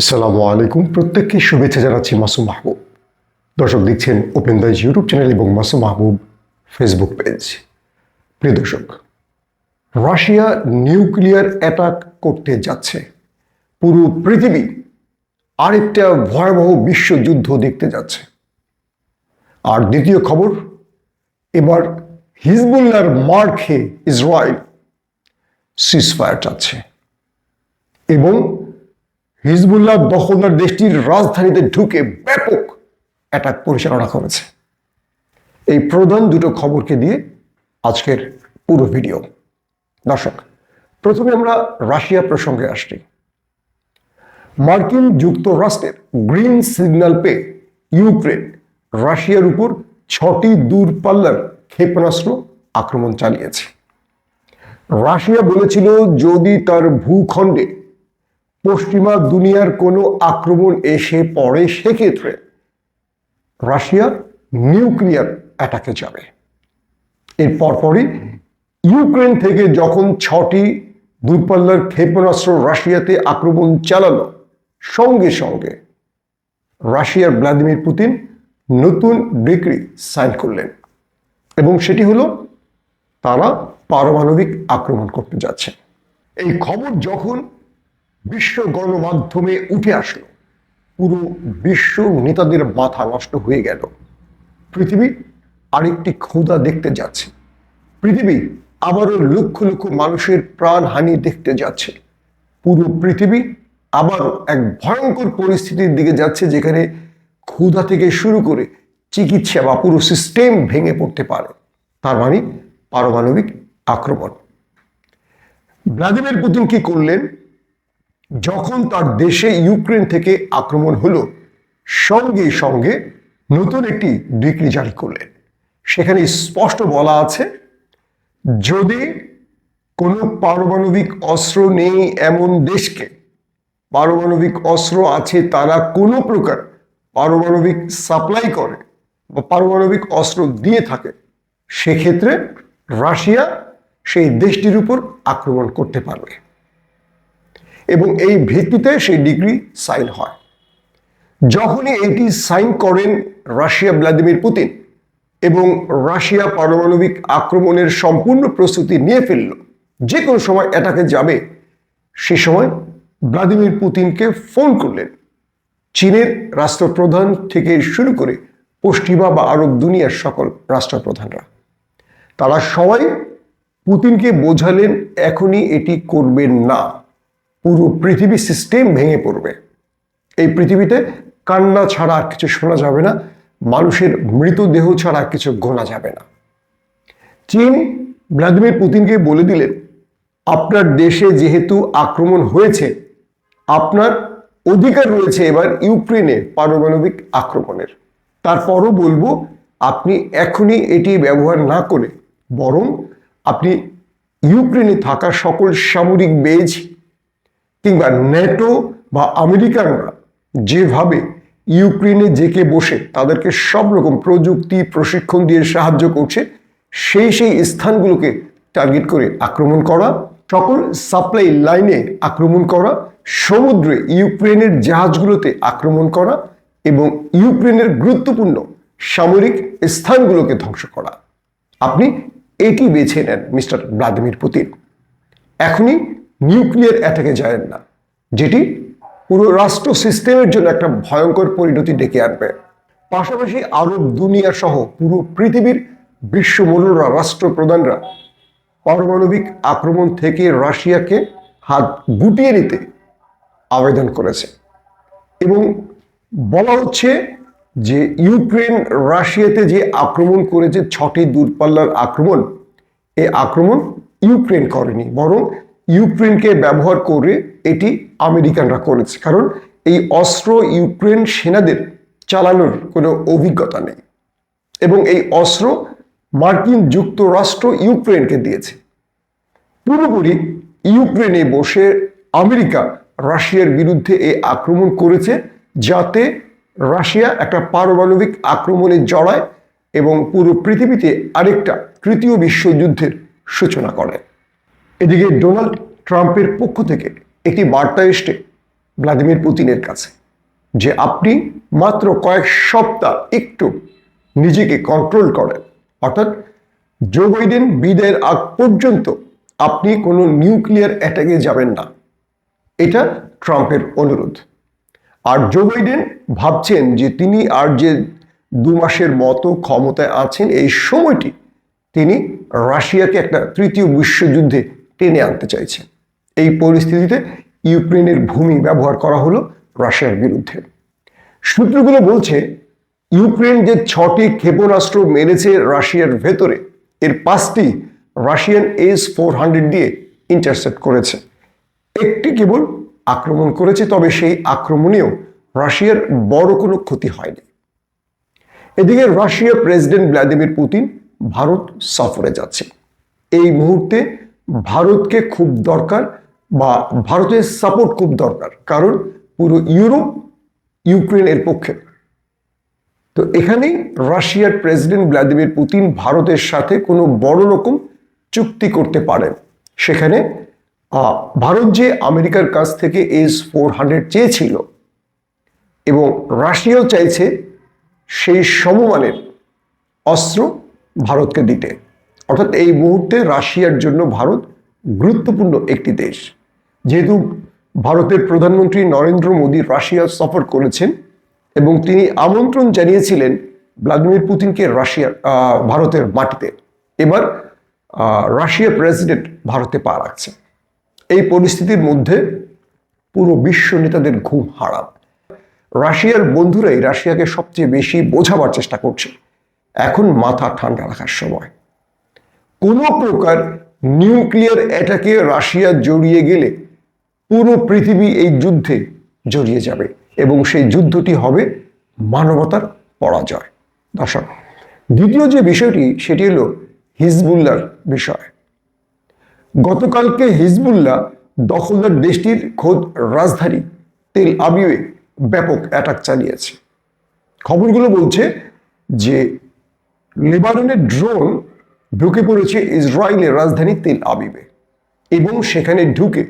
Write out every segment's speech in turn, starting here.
আসসালামু আলাইকুম। প্রত্যেককে শুভেচ্ছা জানাচ্ছি মাসুম মাহবুব। দর্শক দেখছেন ওপেন দাইজ ইউটিউব চ্যানেল এবং মাসুম মাহবুব ফেসবুক পেজ প্রিয় দর্শক, রাশিয়া নিউক্লিয়ার অ্যাটাক করতে যাচ্ছে। পুরো পৃথিবী আরেকটা ভয়াবহ বিশ্বযুদ্ধ দেখতে যাচ্ছে। আর দ্বিতীয় খবর, এবার হিজবুল্লার মার খেয়ে ইসরায়েল সিজফায়ার চাচ্ছে। এবং হিজবুল্লাহ দখলদার দেশটির রাজধানীতে ঢুকে ব্যাপক অ্যাটাক পরিচালনা করেছে। এই প্রধান দুটো খবরকে দিয়ে আজকের পুরো ভিডিও দর্শক, প্রথমে আমরা রাশিয়া প্রসঙ্গে আসছি। মার্কিন যুক্তরাষ্ট্রের গ্রিন সিগন্যাল পেয়ে ইউক্রেন রাশিয়ার উপর ছটি দূরপাল্লার ক্ষেপণাস্ত্র আক্রমণ চালিয়েছে। রাশিয়া বলেছিল, যদি তার ভূখণ্ডে পশ্চিমা দুনিয়ার কোনো আক্রমণ এসে পড়ে সেক্ষেত্রে রাশিয়া নিউক্লিয়ার অ্যাটাকে যাবে। এর পরপরই ইউক্রেন থেকে যখন ছটি দূরপাল্লার ক্ষেপণাস্ত্র রাশিয়াতে আক্রমণ চালালো, সঙ্গে সঙ্গে রাশিয়ার ভ্লাদিমির পুতিন নতুন ডিগ্রি সাইন করলেন এবং সেটি হলো তারা পারমাণবিক আক্রমণ করতে যাচ্ছে। এই খবর যখন বিশ্ব গণমাধ্যমে উঠে আসলো। পুরো বিশ্ব নেতাদের মাথা নষ্ট হয়ে গেল। পৃথিবী আরেকটি ক্ষুধা দেখতে যাচ্ছে। পৃথিবী আবারও লক্ষ লক্ষ মানুষের প্রাণহানি দেখতে যাচ্ছে। পুরো পৃথিবী আবারও এক ভয়ঙ্কর পরিস্থিতির দিকে যাচ্ছে যেখানে ক্ষুধা থেকে শুরু করে চিকিৎসা বা পুরো সিস্টেম ভেঙে পড়তে পারে। তার মানে পারমাণবিক আক্রমণ। ভ্লাদিমির পুতিন কি করলেন? যখন তার দেশে ইউক্রেন থেকে আক্রমণ হলো, সঙ্গে সঙ্গে নতুন একটি ডিক্রি জারি করলেন। সেখানে স্পষ্ট বলা আছে, যদি কোনো পারমাণবিক অস্ত্র নেই এমন দেশকে, পারমাণবিক অস্ত্র আছে তারা কোনো প্রকার পারমাণবিক সাপ্লাই করে বা পারমাণবিক অস্ত্র দিয়ে থাকে, সেক্ষেত্রে রাশিয়া সেই দেশটির উপর আক্রমণ করতে পারবে। এবং এই ভিত্তিতে সেই ডিগ্রি সাইন হয়। যখনই এটি সাইন করেন রাশিয়া ভ্লাদিমির পুতিন এবং রাশিয়া পারমাণবিক আক্রমণের সম্পূর্ণ প্রস্তুতি নিয়ে ফেলল, যে কোনো সময় এটাকে যাবে, সে সময় ভ্লাদিমির পুতিনকে ফোন করলেন। চীনের রাষ্ট্রপ্রধান থেকে শুরু করে পশ্চিমা বা আরব দুনিয়ার সকল রাষ্ট্রপ্রধানরা। তারা সবাই পুতিনকে বোঝালেন, এখনই এটি করবেন না। পুরো পৃথিবী সিস্টেম ভেঙে পড়বে। এই পৃথিবীতে কান্না ছাড়া আর কিছু শোনা যাবে না, মানুষের মৃতদেহ ছাড়া আর কিছু গোনা যাবে না। চীন ভ্লাদিমির পুতিনকে বলে দিলেন, আপনার দেশে যেহেতু আক্রমণ হয়েছে, আপনার অধিকার রয়েছে এবার ইউক্রেনে পারমাণবিক আক্রমণের। তারপরও বলব, আপনি এখনই এটি ব্যবহার না করে বরং আপনি ইউক্রেনে থাকা সকল সামরিক বেজ কিংবা ন্যাটো বা আমেরিকানরা যেভাবে ইউক্রেনে জেকে বসে তাদেরকে সব রকম প্রযুক্তি, প্রশিক্ষণ দিয়ে সাহায্য করছে, সেই সেই স্থানগুলোকে টার্গেট করে আক্রমণ করা, সকল সাপ্লাই লাইনে আক্রমণ করা, সমুদ্রে ইউক্রেনের জাহাজগুলোতে আক্রমণ করা এবং ইউক্রেনের গুরুত্বপূর্ণ সামরিক স্থানগুলোকে ধ্বংস করা। আপনি এটি বেছে নেন, মিস্টার ভ্লাদিমির পুতিন। এখনই নিউক্লিয়ার অ্যাটাকে যায় না, যেটি পুরো রাষ্ট্র সিস্টেমের জন্য একটা ভয়ঙ্কর পরিণতি ডেকে আনবে। পাশাপাশি আরব দুনিয়া সহ পুরো পৃথিবীর বিশ্বমূল্যরা রাষ্ট্রপ্রধানরা পারমাণবিক আক্রমণ থেকে রাশিয়াকে হাত গুটিয়ে নিতে আবেদন করেছে। এবং বলা হচ্ছে যে ইউক্রেন রাশিয়াতে যে আক্রমণ করেছে, ছটি দূরপাল্লার আক্রমণ এই আক্রমণ ইউক্রেন করেনি, বরং ইউক্রেনকে ব্যবহার করে এটি আমেরিকানরা করেছে। কারণ এই অস্ত্র ইউক্রেন সেনাদের চালানোর কোনো অভিজ্ঞতা নেই। এবং এই অস্ত্র মার্কিন যুক্তরাষ্ট্র ইউক্রেনকে দিয়েছে। পুরোপুরি ইউক্রেনে বসে আমেরিকা রাশিয়ার বিরুদ্ধে এই আক্রমণ করেছে যাতে রাশিয়া একটা পারমাণবিক আক্রমণে জড়ায় এবং পুরো পৃথিবীতে আরেকটা তৃতীয় বিশ্বযুদ্ধের সূচনা করে। এদিকে ডোনাল্ড ট্রাম্পের পক্ষ থেকে একটি বার্তা এসছে ভ্লাদিমির পুতিনের কাছে, যে আপনি মাত্র কয়েক সপ্তাহ একটু নিজেকে কন্ট্রোল করেন। অর্থাৎ জো বাইডেন বিদায়ের আগ পর্যন্ত আপনি কোনো নিউক্লিয়ার অ্যাটাকে যাবেন না। এটা ট্রাম্পের অনুরোধ। আর জো বাইডেন ভাবছেন যে তিনি আর যে দু মাসের মতো ক্ষমতায় আছেন, এই সময়টি তিনি রাশিয়াকে একটা তৃতীয় বিশ্বযুদ্ধে টেনে আনতে চাইছে। এই পরিস্থিতিতে ইউক্রেনের ভূমি ব্যবহার করা হলো রাশিয়ার বিরুদ্ধে। সূত্রগুলো বলছে, ইউক্রেন যে ছটি ক্ষেপণাস্ত্র মেরেছে রাশিয়ার ভেতরে, এর পাঁচটি রাশিয়ান এস ফোর হান্ড্রেড দিয়ে ইন্টারসেপ্ট করেছে। একটি কেবল আক্রমণ করেছে, তবে সেই আক্রমণেও রাশিয়ার বড় কোনো ক্ষতি হয়নি। এদিকে রাশিয়ার প্রেসিডেন্ট ভ্লাদিমির পুতিন ভারত সফরে যাচ্ছে। এই মুহূর্তে ভারতকে খুব দরকার বা ভারতের সাপোর্ট খুব দরকার। কারণ পুরো ইউরোপ ইউক্রেনের পক্ষে। তো এখানেই রাশিয়ার প্রেসিডেন্ট ভ্লাদিমির পুতিন ভারতের সাথে কোনো বড় রকম চুক্তি করতে পারেন। সেখানে ভারত যে আমেরিকার কাছ থেকে এস ফোর হান্ড্রেড চেয়েছিল এবং রাশিয়াও চাইছে সেই সমমানের অস্ত্র ভারতকে দিতে। অর্থাৎ এই মুহূর্তে রাশিয়ার জন্য ভারত গুরুত্বপূর্ণ একটি দেশ। যেহেতু ভারতের প্রধানমন্ত্রী নরেন্দ্র মোদী রাশিয়া সফর করেছেন এবং তিনি আমন্ত্রণ জানিয়েছিলেন ভ্লাদিমির পুতিনকে রাশিয়ার ভারতের মাটিতে। এবার রাশিয়া প্রেসিডেন্ট ভারতে পা রাখছে। এই পরিস্থিতির মধ্যে পুরো বিশ্ব নেতাদের ঘুম হারাম রাশিয়ার বন্ধুরাই রাশিয়াকে সবচেয়ে বেশি বোঝাবার চেষ্টা করছে। এখন মাথা ঠান্ডা রাখার সময়। কোনো প্রকার নিউক্লিয়ার অ্যাটাকে রাশিয়া জড়িয়ে গেলে পুরো পৃথিবী এই যুদ্ধে জড়িয়ে যাবে এবং সেই যুদ্ধটি হবে মানবতার পরাজয়। দর্শক, দ্বিতীয় যে বিষয়টি, সেটি হলো হিজবুল্লার বিষয়। গতকালকে হিজবুল্লাহ দখলদার দেশটির খোদ রাজধানী তেল আবিবে ব্যাপক অ্যাটাক চালিয়েছে। খবরগুলো বলছে যে, লেবাননের ড্রোন ঢুকে পড়েছে ইসরায়েলের রাজধানী তেল আবিবে এবং সেখানে ঢুকে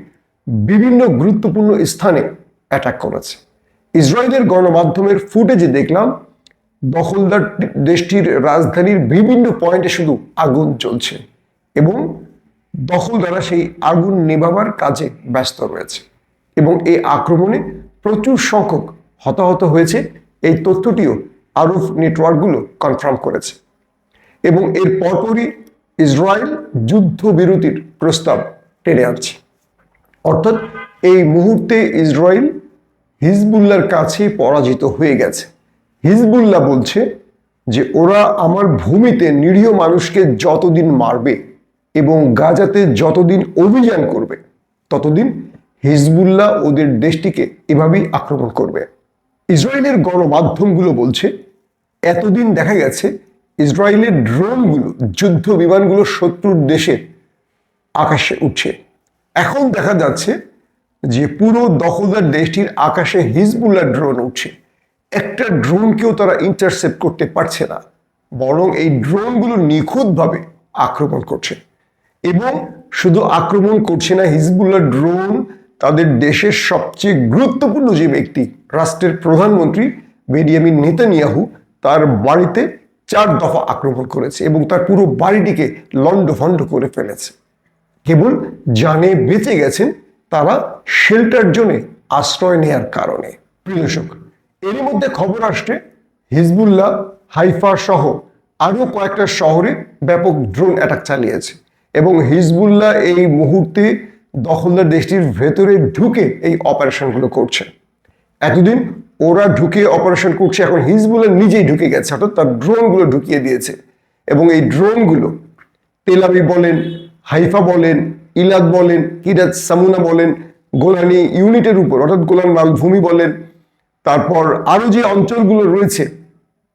বিভিন্ন গুরুত্বপূর্ণ স্থানে অ্যাটাক করেছে। ইসরায়েলের গণমাধ্যমের ফুটেজে দেখলাম, দখলদার দেশটির রাজধানীর বিভিন্ন পয়েন্টে শুধু আগুন জ্বলছে এবং দখলদাররা সেই আগুন নেভাবার কাজে ব্যস্ত রয়েছে এবং এই আক্রমণে প্রচুর সংখ্যক হতাহত হয়েছে। এই তথ্যটিও আরব নেটওয়ার্কগুলো কনফার্ম করেছে। এবং এর পরপরই ইসরায়েল যুদ্ধবিরতির প্রস্তাব টেনে আনছে। অর্থাৎ এই মুহূর্তে ইসরায়েল হিজবুল্লার কাছে পরাজিত হয়ে গেছে। হিজবুল্লাহ বলছে যে, ওরা আমার ভূমিতে নিরীহ মানুষকে যতদিন মারবে এবং গাজাতে যতদিন অভিযান করবে, ততদিন হিজবুল্লাহ ওদের দেশটিকে এভাবেই আক্রমণ করবে। ইসরায়েলের গণমাধ্যমগুলো বলছে, এতদিন দেখা গেছে ইসরায়েলের ড্রোনগুলো যুদ্ধ বিমানগুলো শত্রুর দেশে আকাশে উঠছে। এখন দেখা যাচ্ছে যে পুরো দখলদার দেশটির আকাশে হিজবুল্লাহ ড্রোন উঠছে। একটা ড্রোনকেও তারা ইন্টারসেপ্ট করতে পারছে না, বরং এই ড্রোনগুলো নিখুঁতভাবে আক্রমণ করছে। এবং শুধু আক্রমণ করছে না, হিজবুল্লাহ ড্রোন তাদের দেশের সবচেয়ে গুরুত্বপূর্ণ যে ব্যক্তি, রাষ্ট্রের প্রধানমন্ত্রী বেনিয়ামিন নেতানিয়াহু, তার বাড়িতে চার দফা আক্রমণ করেছে এবং তার পুরো বাড়িটিকে লণ্ডভণ্ড করে ফেলেছে। কেবল জানে বেঁচে গেছেন তারা শেল্টার জোনে আশ্রয় নেয়ার কারণে। প্রিয় দর্শক এর মধ্যে খবর আসছে, হিজবুল্লাহ, হাইফা সহ আরও কয়েকটা শহরে ব্যাপক ড্রোন অ্যাটাক চালিয়েছে এবং হিজবুল্লাহ এই মুহূর্তে দখলদার দেশটির ভেতরে ঢুকে এই অপারেশনগুলো করছে। এতদিন ওরা ঢুকে অপারেশন করছে, এখন হিজবুল্লাহ নিজেই ঢুকে গেছে, অর্থাৎ তার ড্রোনগুলো ঢুকিয়ে দিয়েছে। এবং এই ড্রোনগুলো তেলাবি বলেন হাইফা বলেন ইলাদ বলেন কিরাত সামুনা বলেন, গোলানি ইউনিটের উপর, অর্থাৎ গোলান মালভূমি বলেন, তারপর আরও যে অঞ্চলগুলো রয়েছে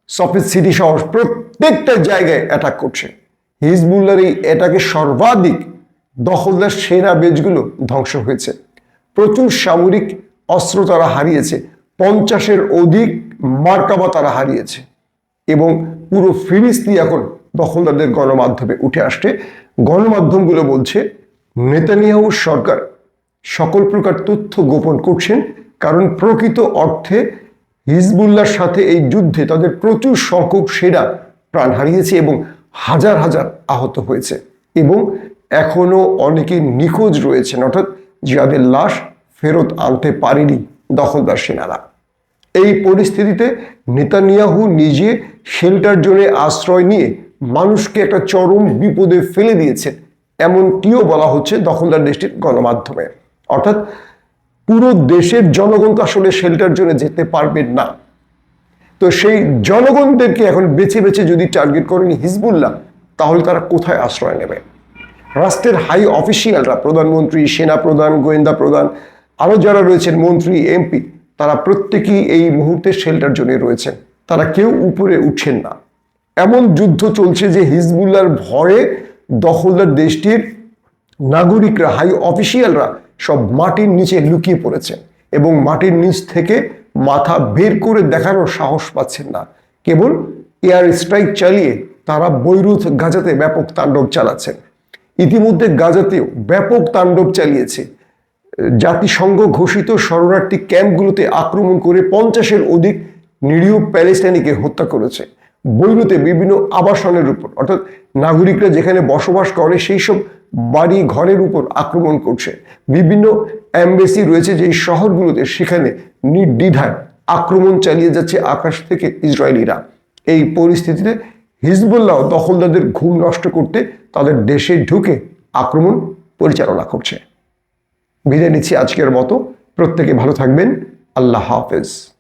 সফিস সিটি শহর, প্রত্যেকটা জায়গায় অ্যাটাক করছে। হিজবুল্লার এই অ্যাটাকে সর্বাধিক দখলদার সেনা বেজগুলো ধ্বংস হয়েছে। প্রচুর সামরিক অস্ত্র তারা হারিয়েছে, পঞ্চাশের অধিক মার্কাবা তারা হারিয়েছে এবং পুরো ফিরিস্তি এখন দখলদারদের গণমাধ্যমে উঠে আসছে। গণমাধ্যমগুলো বলছে, নেতানিয়াহু সরকার সকল প্রকার তথ্য গোপন করছেন, কারণ প্রকৃত অর্থে হিজবুল্লার সাথে এই যুদ্ধে তাদের প্রচুর সংখ্যক সেরা প্রাণ হারিয়েছে এবং হাজার হাজার আহত হয়েছে এবং এখনও অনেকে নিখোঁজ রয়েছেন, অর্থাৎ যাদের লাশ ফেরত আনতে পারেনি দখলদার সেনারা। এই পরিস্থিতিতে নেতানিয়াহু নিজে শেল্টার জোনে আশ্রয় নিয়ে মানুষকে একটা চরম বিপদে ফেলে দিয়েছেন এমনটিও বলা হচ্ছে দখলদার দেশটির গণমাধ্যমে। অর্থাৎ পুরো দেশের জনগণ তো আসলে শেল্টার জোনে যেতে পারবেন না। তো সেই জনগণদেরকে এখন বেছে বেছে যদি টার্গেট করেন হিজবুল্লাহ, তাহলে তারা কোথায় আশ্রয় নেবে? রাষ্ট্রের হাই অফিসিয়ালরা, প্রধানমন্ত্রী সেনা প্রধান গোয়েন্দা প্রধান আরও যারা রয়েছেন, মন্ত্রী, এমপি, তারা প্রত্যেকেই এই মুহূর্তে শেল্টার জোনে রয়েছেন। তারা কেউ উপরে উঠছেন না। এমন যুদ্ধ চলছে যে হিজবুল্লার ভয়ে দখলদার দেশটির নাগরিকরা হাই অফিসিয়ালরা সব মাটির নিচে লুকিয়ে পড়েছেন এবং মাটির নিচ থেকে মাথা বের করে দেখানোর সাহস পাচ্ছেন না। কেবল এয়ার স্ট্রাইক চালিয়ে তারা বৈরুথ গাজাতে ব্যাপক তাণ্ডব চালাচ্ছেন। ইতিমধ্যে গাজাতেও ব্যাপক তাণ্ডব চালিয়েছে। জাতিসংঘ ঘোষিত শরণার্থী ক্যাম্পগুলোতে আক্রমণ করে পঞ্চাশের অধিক নিরীহ প্যালেস্টাইনিকে হত্যা করেছে। বৈরুতে বিভিন্ন আবাসনের উপর, অর্থাৎ নাগরিকরা যেখানে বসবাস করে সেই সব বাড়ি ঘরের উপর আক্রমণ করছে। বিভিন্ন অ্যাম্বাসি রয়েছে যে শহরগুলোতে সেখানে নির্দ্বিধায় আক্রমণ চালিয়ে যাচ্ছে আকাশ থেকে ইসরায়েলিরা। এই পরিস্থিতিতে হিজবুল্লাহ দখলদারদের ঘুম নষ্ট করতে তাদের দেশে ঢুকে আক্রমণ পরিচালনা করছে। বিদায় নিচ্ছি আজকের মতো। প্রত্যেকে ভালো থাকবেন। আল্লাহ হাফেজ।